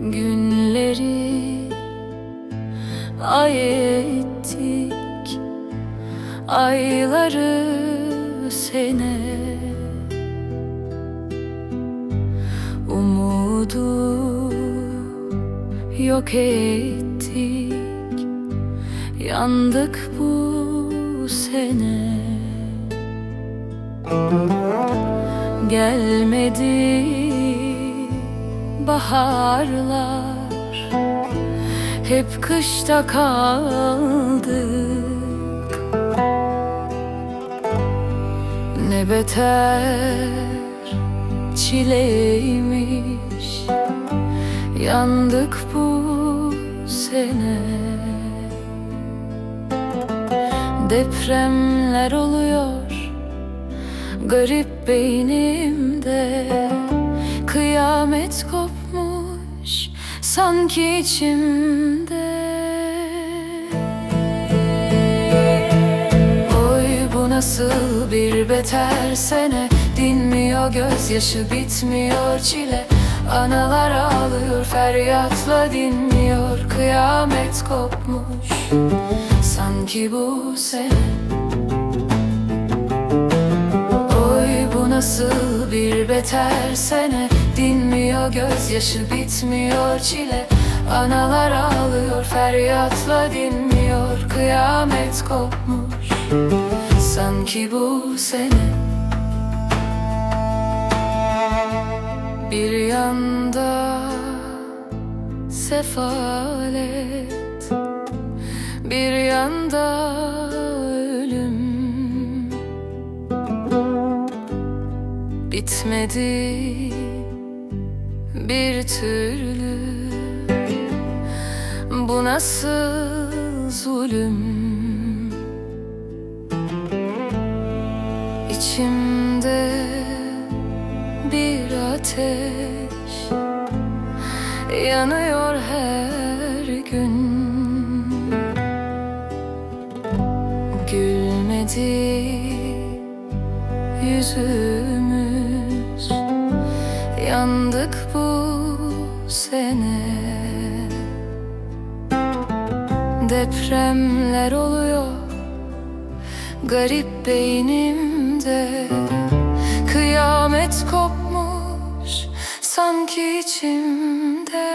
günleri ay ettik ayları sene umudu yok ettik. Yandık bu sene. Gelmedi baharlar. Hep kışta kaldık. Ne beter çileymiş. Yandık bu sene. Depremler oluyor Garip beynimde Kıyamet kopmuş Sanki içimde. Oy bu nasıl bir beter sene? Dinmiyor gözyaşı bitmiyor çile. Analar ağlıyor feryatla dinmiyor. Kıyamet kopmuş Sanki bu sene. Nasıl bir beter sene Dinmiyor gözyaşı bitmiyor çile. Analar ağlıyor feryatla dinmiyor Kıyamet kopmuş. Sanki bu sene Bir yanda sefalet Bir yanda ölüm. Bitmedi bir türlü. Bu nasıl zulüm? İçimde bir ateş Yanıyor her gün. Gülmedi yüzümüz. Yandık bu sene Depremler oluyor Garip beynimde. Kıyamet kopmuş Sanki içimde.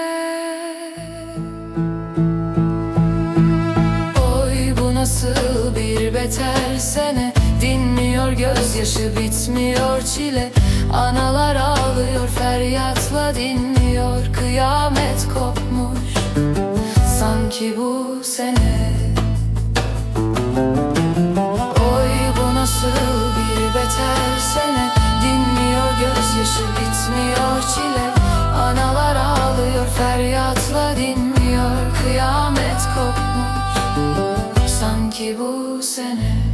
Oy bu nasıl bir beter sene? Dinmiyor gözyaşı bitmiyor çile. Analar ağlıyor feryatla dinmiyor Kıyamet kopmuş. Sanki bu sene. Oy bu nasıl bir beter sene. Dinmiyor gözyaşı bitmiyor çile. Analar ağlıyor feryatla dinmiyor. Kıyamet kopmuş. Sanki bu sene